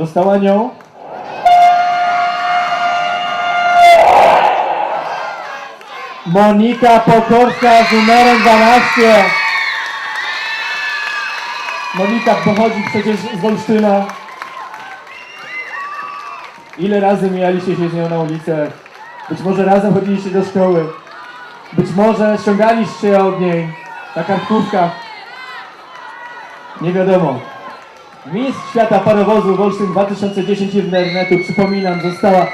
Została nią Monika Pokorska z numerem 12. Monika pochodzi przecież z Olsztyna. Ile razy mijaliście się z nią na ulicach? Być może razem chodziliście do szkoły. Być może ściągaliście od niej na kartkówkach. Nie wiadomo. Mistrz świata parowozu Wolsztyn 2010 internetu, przypominam, została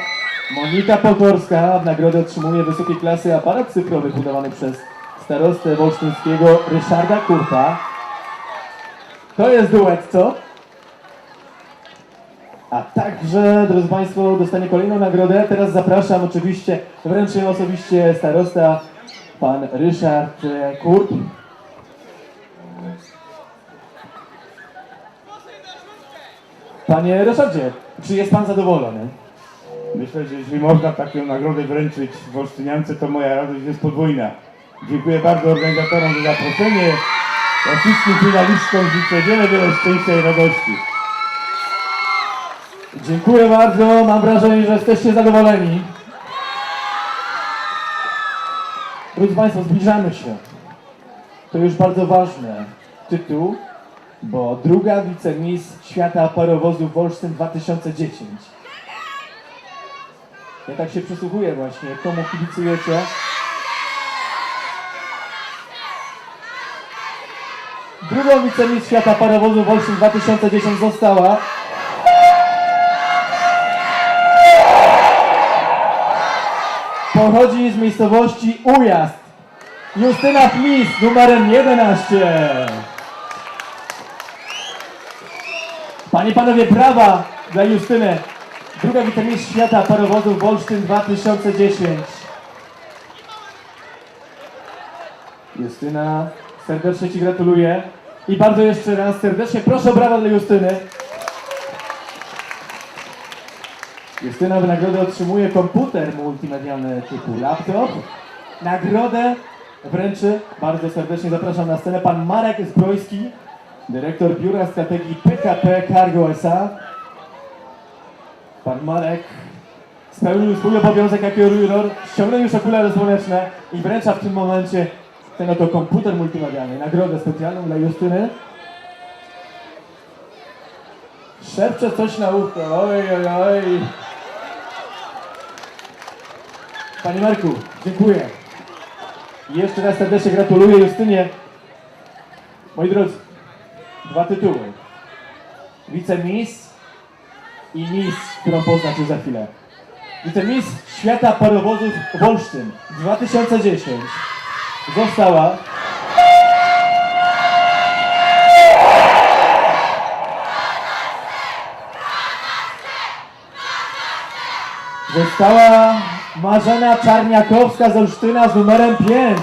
Monika Pokorska. W nagrodę otrzymuje wysokiej klasy aparat cyfrowy budowany przez starostę wolsztyńskiego Ryszarda Kurta. To jest duet, co? A także, drodzy Państwo, dostanie kolejną nagrodę. Teraz zapraszam oczywiście, wręczy ją osobiście starosta, pan Ryszard e, Panie Ryszardzie, czy jest Pan zadowolony? Myślę, że jeśli można taką nagrodę wręczyć w Olsztyniance, to moja radość jest podwójna. Dziękuję bardzo organizatorom za zaproszenie, a wszystkim finalistom życzę wiele, wiele szczęścia i radości. Dziękuję bardzo, mam wrażenie, że jesteście zadowoleni. Drodzy Państwo, zbliżamy się. To już bardzo ważny tytuł, bo druga wicemis świata parowozu Wolsztyn 2010. Ja tak się przysłuchuję właśnie, komu kibicujecie. Drugą wicemis świata parowozu Wolsztyn 2010 została pochodzi z miejscowości Ujazd. Justyna Flis numerem 11. Panie i panowie, brawa dla Justyny. Druga witaministka świata parowozów Wolsztyn 2010. Justyna, serdecznie Ci gratuluję. I bardzo jeszcze raz serdecznie proszę o brawa dla Justyny. Justyna w nagrodę otrzymuje komputer multimedialny typu laptop. Nagrodę wręczy, bardzo serdecznie zapraszam na scenę, pan Marek Zbrojski, dyrektor Biura Strategii PKP Cargo SA. Pan Marek spełnił swój obowiązek jako juror, ściągnął już okulary słoneczne i wręcza w tym momencie ten oto komputer multimedialny, nagrodę specjalną dla Justyny. Szepcze coś na ucho, oj, oj, oj. Panie Marku, dziękuję. I jeszcze raz serdecznie gratuluję Justynie. Moi drodzy, dwa tytuły. Wicemis i Miss, którą poznacie za chwilę. Wicemis Świata Parowozów Wolsztyn 2010 została Została Marzena Czarniakowska z Olsztyna z numerem 5.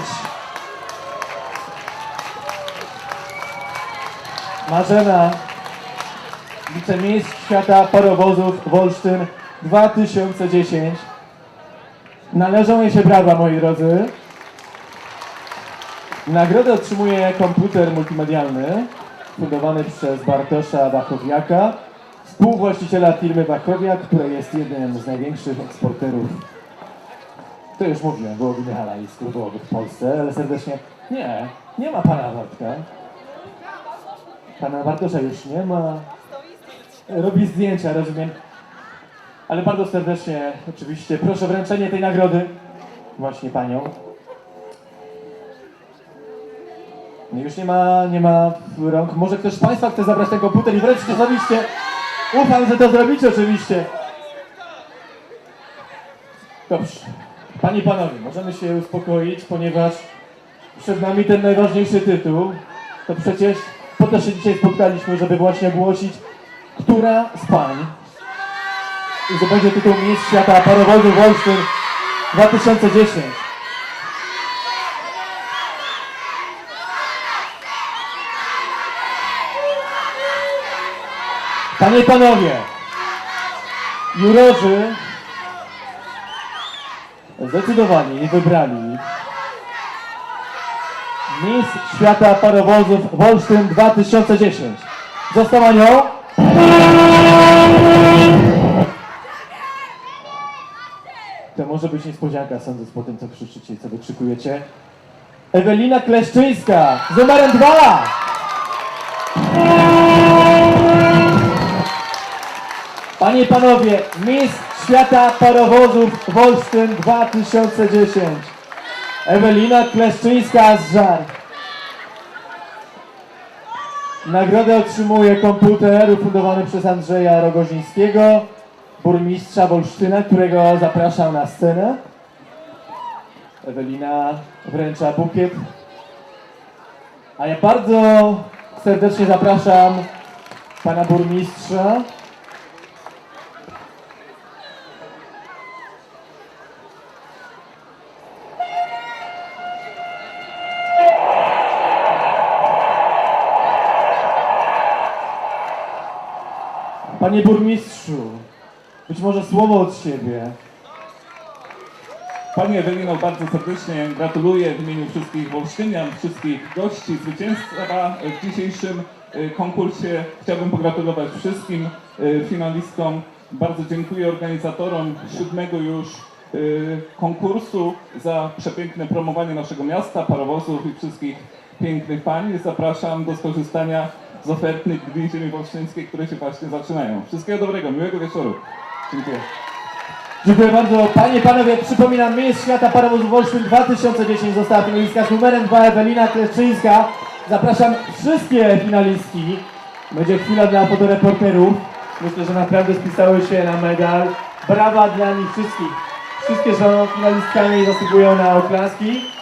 Marzena, wicemistrz świata parowozów Wolsztyn 2010. Należą jej się brawa, moi drodzy. Nagrodę otrzymuje komputer multimedialny fundowany przez Bartosza Wachowiaka, współwłaściciela firmy Wachowiak, która jest jednym z największych eksporterów. To już mówiłem, wołowiny hala i w Polsce, ale serdecznie nie, nie ma pana Bartka. Pana Bartosza już nie ma. Robi zdjęcia, rozumiem. Ale bardzo serdecznie, oczywiście, proszę o wręczenie tej nagrody. Właśnie panią. No Już nie ma, nie ma rąk. Może ktoś z Państwa chce zabrać ten komputer i wręczyć osobiście. Ufam, że to zrobicie oczywiście. Dobrze. Panie i Panowie, możemy się uspokoić, ponieważ przed nami ten najważniejszy tytuł. To przecież po to się dzisiaj spotkaliśmy, żeby właśnie ogłosić, która z pań zdobędzie tytuł Mistrz Świata Parowozu Wolsztyn 2010. Panie i Panowie, jurorzy zdecydowali i wybrali Miss Świata Parowozów Wolsztyn 2010. Została nią To może być niespodzianka, sądząc po tym, co krzyczycie i co wykrzykujecie. Ewelina Kleszczyńska z numerem 2! Panie i panowie, mistrz świata parowozów Wolsztyn 2010. Ewelina Kleszczyńska z Żar. Nagrodę otrzymuje komputer ufundowany przez Andrzeja Rogozińskiego, burmistrza Wolsztyna, którego zapraszam na scenę. Ewelina wręcza bukiet. A ja bardzo serdecznie zapraszam pana burmistrza. Panie burmistrzu, być może słowo od siebie. Pani Ewelino, bardzo serdecznie gratuluję w imieniu wszystkich Wolsztynian, wszystkich gości, zwycięstwa w dzisiejszym e, konkursie. Chciałbym pogratulować wszystkim e, finalistkom. Bardzo dziękuję organizatorom siódmego już e, konkursu za przepiękne promowanie naszego miasta, parowozów i wszystkich pięknych pań. Zapraszam do skorzystania z Gminy Ziemi Wolsztyńskiej, które się właśnie zaczynają. Wszystkiego dobrego, miłego wieczoru. Dziękuję. Dziękuję bardzo. Panie i panowie, przypominam, Mistrz Świata Parowozów Wolsztyn 2010 została finalistka z numerem 2 Ewelina Kleszczyńska. Zapraszam wszystkie finalistki. Będzie chwila dla fotoreporterów. Myślę, że naprawdę spisały się na medal. Brawa dla nich wszystkich. Wszystkie są finalistkami i zasługują na oklaski.